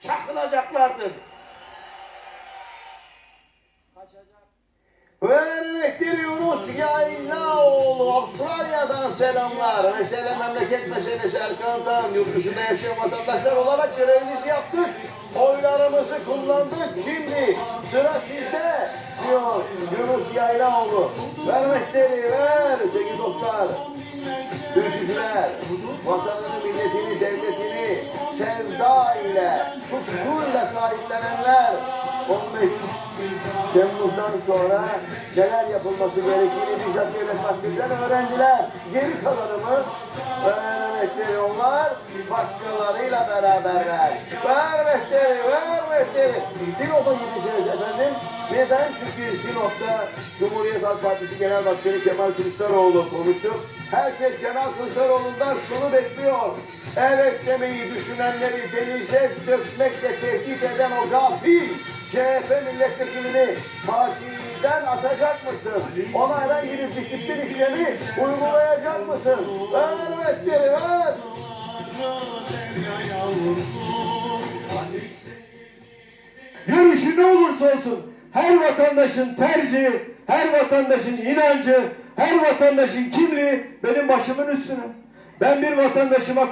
çakılacaklardır. Vermektir Yunus Yaylaoğlu Avustralya'dan selamlar. Mesele memleket meselesi Erkan Tan. Yurt dışında yaşayan vatandaşlar olarak görevimizi yaptık. Oylarımızı kullandık. Şimdi sıra sizde diyor Yunus Yaylaoğlu. Vermekleri ver sevgili dostlar. Ülkücüler, vatanını, ile, tutkuyla sahiplenenler 15 Temmuz'dan sonra neler yapılması gerektiğini bizzat devlet vaktinden öğrendiler. Geri kalanımı öğrenmekleri onlar başkalarıyla beraberler. Vermekleri, vermekleri. Sinop'a gideceğiz efendim. Neden? Çünkü Sinop'ta Cumhuriyet Halk Partisi Genel Başkanı Kemal Kılıçdaroğlu konuştu. Herkes Kemal Kılıçdaroğlu'ndan şunu bekliyor. Evet demeyi düşünenleri denize dökmekle tehdit eden o gafil CHP milletvekilini partiden atacak mısın? Ona herhangi bir disiplin işlemi uygulayacak mısın? Ver vetleri ver. Görüşü ne olursa olsun her vatandaşın tercihi, her vatandaşın inancı, her vatandaşın kimliği benim başımın üstüne. Ben bir vatandaşıma